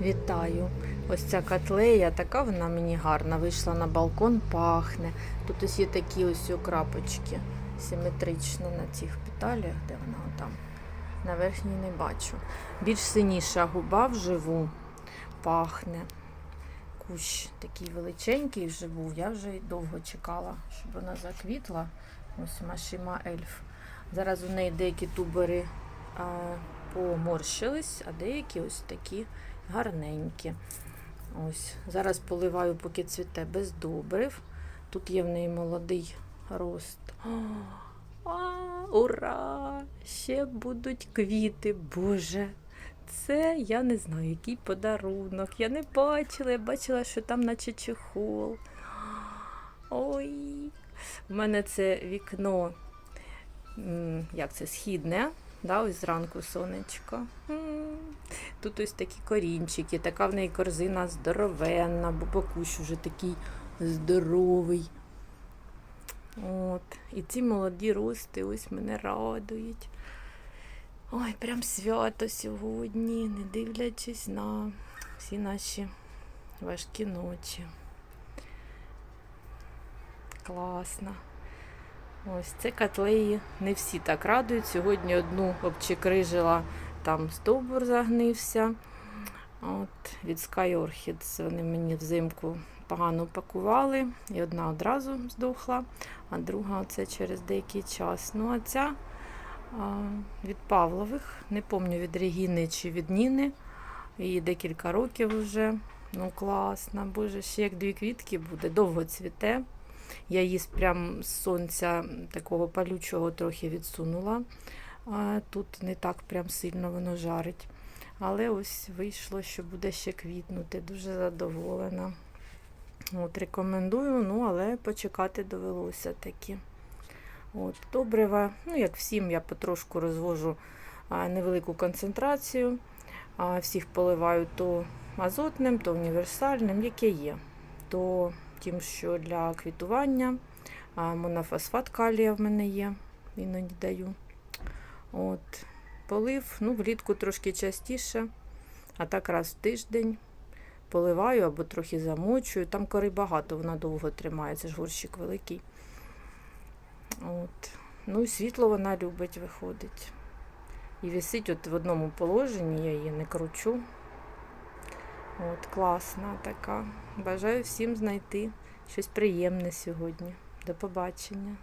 Вітаю! Ось ця котлея, така вона мені гарна. Вийшла на балкон, пахне. Тут ось є такі ось крапочки симетрично на цих петалях, де вона там. На верхній не бачу. Більш синіша губа вживу пахне. Кущ такий величенький вже був. Я вже довго чекала, щоб вона заквітла. Ось Машима Ельф. Зараз у неї деякі тубери а, поморщились, а деякі ось такі гарненькі. Ось. Зараз поливаю, поки цвіте без добрив. Тут є в неї молодий рост. А, ура! Ще будуть квіти, Боже. Це я не знаю, який подарунок. Я не бачила, я бачила, що там наче чехол. Ой, у мене це вікно, як це, східне. Да, ось зранку сонечко. Тут ось такі корінчики, така в неї корзина здоровенна, бо бакуш вже такий здоровий. От. І ці молоді рости ось мене радують. Ой, прям свято сьогодні, не дивлячись на всі наші важкі ночі. Класно. Ось це котлеї не всі так радують. Сьогодні одну обчекрижила, там стовбур загнився. От, від Sky Orchids вони мені взимку погано пакували. І одна одразу здохла, а друга оце через деякий час. Ну, а ця а, від Павлових, не пам'ятаю від Регіни чи від Ніни. Їй декілька років вже. Ну, класно, боже, ще як дві квітки буде, довго цвіте. Я її прям з сонця такого палючого трохи відсунула. Тут не так прям сильно воно жарить. Але ось вийшло, що буде ще квітнути. Дуже задоволена. От, Рекомендую, ну, але почекати довелося таки. От, Добрива, ну, як всім, я потрошку розвожу невелику концентрацію. Всіх поливаю то азотним, то універсальним, яке є. То тим, що для квітування. Монофосфат калія в мене є, іноді даю. От, Полив, ну, влітку трошки частіше, а так раз в тиждень поливаю або трохи замочую. Там кори багато, вона довго тримається, ж горщик великий. От. Ну, і світло вона любить, виходить. І висить от в одному положенні, я її не кручу. От, класна така. Бажаю всім знайти щось приємне сьогодні. До побачення.